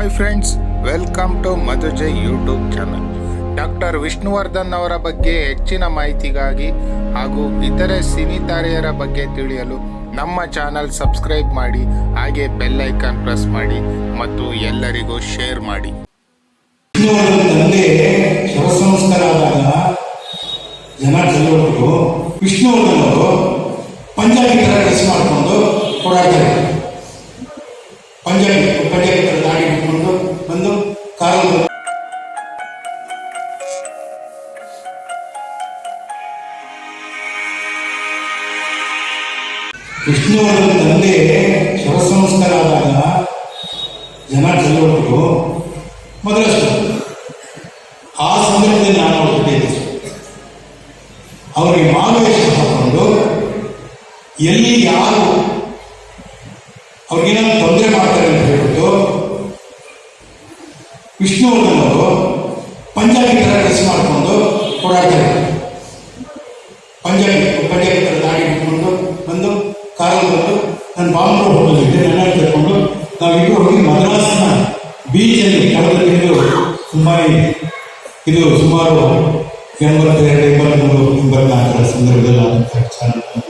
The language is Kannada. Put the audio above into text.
Hi friends welcome to Madhuje YouTube channel doctor Vishnuvardhan ಅವರ ಬಗ್ಗೆ ಹೆಚ್ಚಿನ ಮಾಹಿತಿಗಾಗಿ ಹಾಗೂ ಇತರೆ ಸಿನಿ ತಾರೆಯರ ಬಗ್ಗೆ ತಿಳಿಯಲು ನಮ್ಮ ಚಾನಲ್ ಸಬ್ಸ್ಕ್ರೈಬ್ ಮಾಡಿ, ಹಾಗೆ ಬೆಲ್ ಐಕಾನ್ ಪ್ರೆಸ್ ಮಾಡಿ ಮತ್ತು ಎಲ್ಲರಿಗೂ ಶೇರ್ ಮಾಡಿ. ವಿಷ್ಣುವರ್ಧನ್ ವಿಷ್ಣುವರ್ಧನ್ ತಂದೆ ಶವ ಸಂಸ್ಕಾರ ಆದಾಗ ಜನ ಚಲುವಳಿಗಳು ಮೊದಲಷ್ಟು ಆ ಸಂದರ್ಭದಲ್ಲಿ ನಾನು ಅವ್ರ ಜೊತೆ. ಅವರಿಗೆ ಮಾರ್ಗದರ್ಶನ ಹಾಕೊಂಡು ಎಲ್ಲಿ ಯಾರು ಅವ್ರಿಗೇನಾದ್ರು ತೊಂದರೆ ಮಾಡ್ತಾರೆ ಅಂತ ಹೇಳ್ಬಿಟ್ಟು ವಿಷ್ಣುವರ್ಧನ್ ಅವರು ಪಂಜಾಬಿ ಥರ ಡ್ರೆಸ್ ಮಾಡಿಕೊಂಡು ಓಡಾಡ್ತಾರೆ ಪಂಜಾಬಿ ಕಾರಲ್ಲಿ ಬಂದು ನನ್ನ ಬಾಂಬೆ ಹೋಟೆಲಿದ್ದೆ ನನ್ನ ಕರ್ಕೊಂಡು ನಾವಿಬ್ಬರು ಹೋಗಿ ಮದ್ರಾಸ್ನ ಬೀಚಲ್ಲಿ ಕಳೆದ ಇದು ಸುಮಾರು ಇದು ಸುಮಾರು ಎಂಬತ್ತೆರಡು ಎಂಬತ್ತ್ಮೂರು ಎಂಬತ್ನಾಲ್ಕರ ಸಂದರ್ಭದಲ್ಲಿ ಆದಂತಹ ಚಾನಲ್